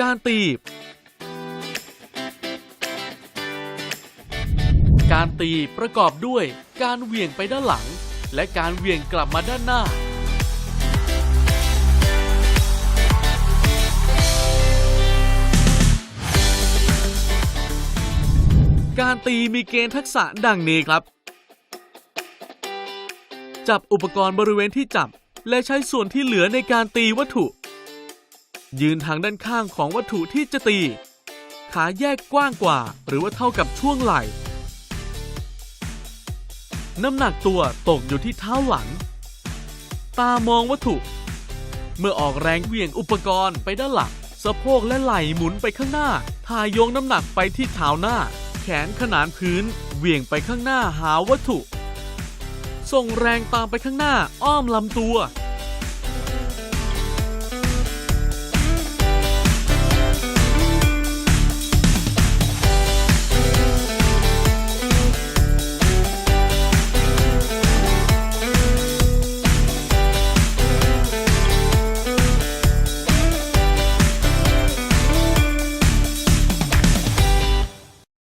การตีการตีประกอบด้วยการเหวี่ยงไปด้านหลัง และการเหวี่ยงกลับมาด้านหน้า การตีมีเกณฑ์ทักษะดังนี้ครับ จับอุปกรณ์บริเวณที่จับ และใช้ส่วนที่เหลือในการตีวัตถุ ยืนทางด้านข้างของวัตถุที่จะตี ขาแยกกว้างกว่า หรือว่าเท่ากับช่วงไหล่ น้ำหนักตัวตกอยู่ที่เท้าหลัง ตามองวัตถุ เมื่อออกแรงเหวี่ยงอุปกรณ์ไปด้านหลังสะโพกและไหล่หมุนไปข้างหน้า ทายโยงน้ำหนักไปที่เท้าหน้า แขนขนานพื้น เหวี่ยงไปข้างหน้าหาวัตถุ ส่งแรงตามไปข้างหน้าอ้อมลำตัว